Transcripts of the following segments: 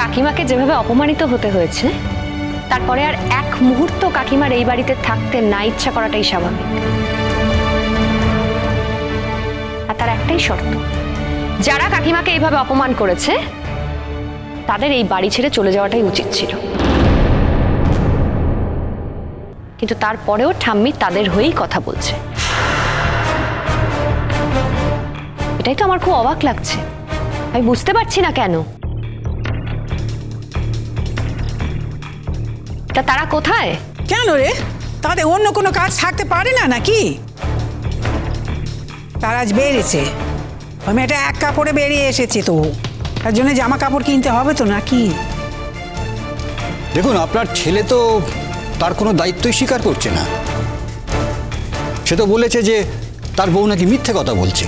কাকিমাকে যেভাবে অপমানিত হতে হয়েছে, তারপরে আর এক মুহূর্ত কাকিমার এই বাড়িতে থাকতে না ইচ্ছা করাটাই স্বাভাবিক। আর তার একটাই শর্ত, যারা কাকিমাকে এইভাবে অপমান করেছে, তাদের এই বাড়ি ছেড়ে চলে যাওয়াটাই উচিত ছিল। কিন্তু তারপরেও ঠাম্মি তাদের হয়েই কথা বলছে। এটাই তো আমার খুব অবাক লাগছে। আমি বুঝতে পারছি না কেন। তা তারা কোথায়? কেন রে? তাদের অন্য কোনো কাজ থাকতে পারে না নাকি? তার আজ বেরিয়েছে। ওই মেয়েটা এক কাপড়ে বেরিয়ে এসেছে তো। তার জন্য জামা কাপড় কিনতে হবে তো নাকি? দেখুন আপনার ছেলে তো তার কোনো দায়িত্বই স্বীকার করছে না। সে তো বলেছে যে তার বউ নাকি মিথ্যে কথা বলছে।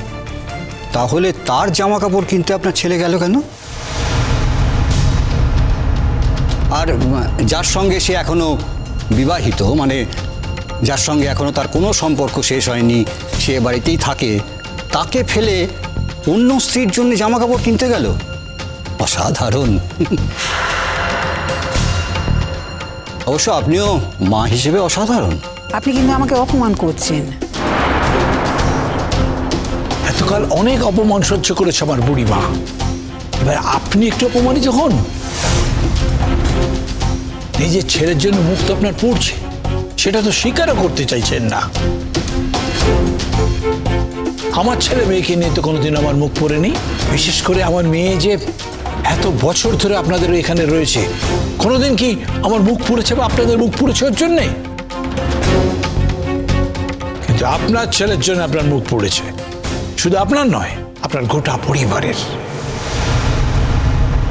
তাহলে তার জামা কাপড় কিনতে আপনার ছেলে গেল কেন? আর যার সঙ্গে সে এখনও বিবাহিত মানে যার সঙ্গে এখনও তার কোনো সম্পর্ক শেষ হয়নি সে বাড়িতেই থাকে তাকে ফেলে অন্য স্ত্রীর জন্য জামা কাপড় কিনতে গেল? অসাধারণ। অবশ্য আপনিও মা হিসেবে অসাধারণ। আপনি কিন্তু আমাকে অপমান করছেন। এতকাল অনেক অপমান সহ্য করেছে আমার বুড়ি মা এবার আপনি একটু অপমানিত হন। নিজের ছেলের জন্য মুখ তো আপনার পড়ছে। সেটা তো স্বীকারও করতে চাইছেন না। আমার ছেলে মেয়েকে নিয়ে তো কোনোদিন আমার মুখ পড়েনি। বিশেষ করে আমার মেয়ে যে এত বছর ধরে আপনাদের এখানে রয়েছে। কোনোদিন কি আমার মুখ পুড়েছে বা আপনাদের মুখ পুড়েছে ওর জন্যে? কিন্তু আপনার ছেলের জন্য আপনার মুখ পড়েছে। শুধু আপনার নয়, আপনার গোটা পরিবারের।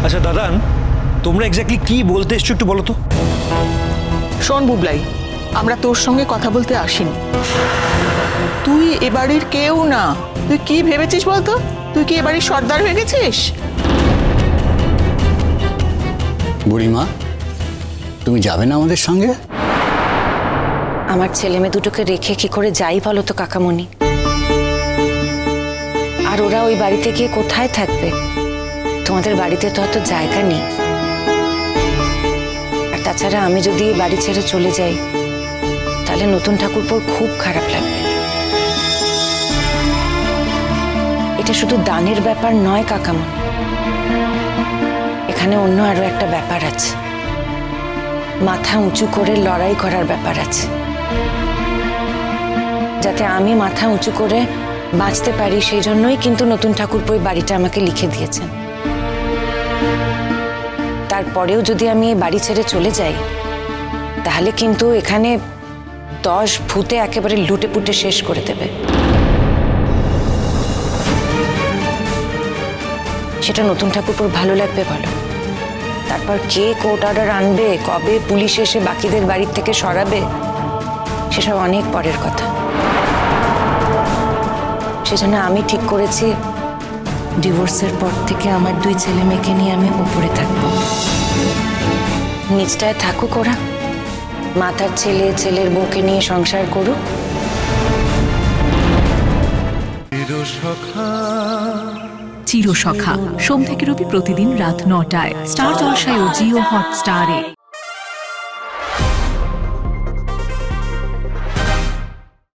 আচ্ছা দাদান তোমরা এক্স্যাক্টলি কি বলতে এসছো একটু বলো তো? শোন বুবলাই আমরা তোর সঙ্গে কথা বলতে আসিনি। তুই এ বাড়ির কেউ না। তুই কি ভেবেছিস বলতো? তুই কি এ বাড়ির সর্দার হয়ে গেছিস? বুড়িমা তুমি যাবে না আমাদের সঙ্গে? আমার ছেলে মেয়ে দুটোকে রেখে কি করে যাই বলো তো কাকামণি? আর ওরা ওই বাড়িতে গিয়ে কোথায় থাকবে? তোমাদের বাড়িতে তো অত জায়গা নেই। তাছাড়া আমি যদি বাড়ি ছেড়ে চলে যাই, তাহলে নতুন ঠাকুরপোর খুব খারাপ লাগবে। এটা শুধু দানের ব্যাপার নয়, কাকামণি। এখানে অন্য আরও একটা ব্যাপার আছে। মাথা উঁচু করে লড়াই করার ব্যাপার আছে। যাতে আমি মাথা উঁচু করে বাঁচতে পারি, সেই জন্যই কিন্তু নতুন ঠাকুরপো বাড়িটা আমাকে লিখে দিয়েছেন। তারপরেও যদি আমি এই বাড়ি ছেড়ে চলে যাই, তাহলে কিন্তু এখানে দশ ভূতে একেবারে লুটে পুটে শেষ করে দেবে। সেটা নতুন ঠাকুরপুর ভালো লাগবে বলো। তারপর কে কোর্ট অর্ডার আনবে, কবে পুলিশ এসে বাকিদের বাড়ির থেকে সরাবে, সেসব অনেক পরের কথা। সেজন্য আমি ঠিক করেছি ডিভোর্সের পর থেকে আমার দুই ছেলে মেয়েকে নিয়ে আমি উপরে থাকব। নিচটায় থাকুক ওরা। মাথার ছেলে ছেলের বউকে নিয়ে সংসার করুক। চিরসখা। সোম থেকে রবি প্রতিদিন রাত নটায়। স্টার জলসায় ও জিও হটস্টারে।